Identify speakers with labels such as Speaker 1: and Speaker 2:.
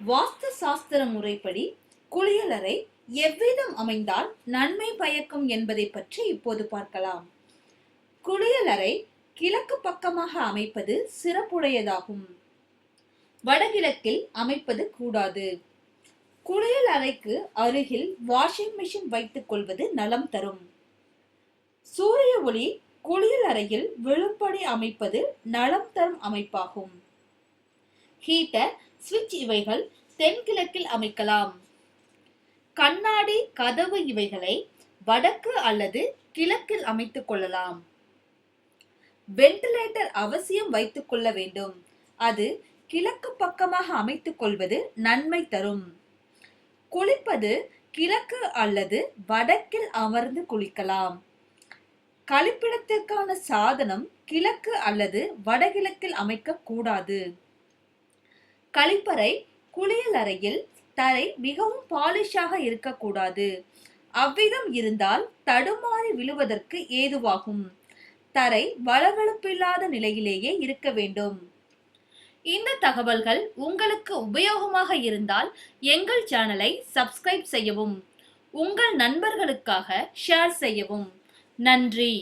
Speaker 1: வாஸ்து சாஸ்திர முறைப்படி குளியலறை எவ்விதம் அமைந்தால் நன்மை பயக்கும் என்பதை பற்றி இப்போது பார்க்கலாம். குளியலறை கிழக்கு பக்கமாக அமைப்பது சிறப்புடையதாகும். வடகிழக்கில் அமைப்பது கூடாது. குளியல் அறைக்கு அருகில் வாஷிங் மிஷின் வைத்துக் கொள்வது நலம் தரும். சூரிய ஒளி குளியல் அறையில் விழும்படி அமைப்பது நலம் தரும் அமைப்பாகும். ஹீட்டர் சுவிட்ச் இவைகள் தென்கிழக்கில் அமைக்கலாம். கண்ணாடி கதவு இவைகளை வடக்கு அல்லது கிழக்கில் அமைத்துக் கொள்ளலாம். வென்டிலேட்டர் அவசியம் வைத்துக் கொள்ள வேண்டும். அது கிழக்கு பக்கமாக அமைத்துக் கொள்வது நன்மை தரும். குளிப்பது கிழக்கு அல்லது வடக்கில் அமர்ந்து குளிக்கலாம். கழிப்பிடத்திற்கான சாதனம் கிழக்கு அல்லது வடகிழக்கில் அமைக்கக்கூடாது கழிப்பறை குளியல் அறையில் தரை மிகவும் பாலிஷாக இருக்கக்கூடாது. அவ்விதம் இருந்தால் தடுமாறி விழுவதற்கு ஏதுவாகும். தரை வளவளப்பில்லாத நிலையிலேயே இருக்க வேண்டும். இந்த தகவல்கள் உங்களுக்கு உபயோகமாக இருந்தால் எங்கள் சேனலை சப்ஸ்கிரைப் செய்யவும் உங்கள் நண்பர்களுக்காக ஷேர் செய்யவும். நன்றி.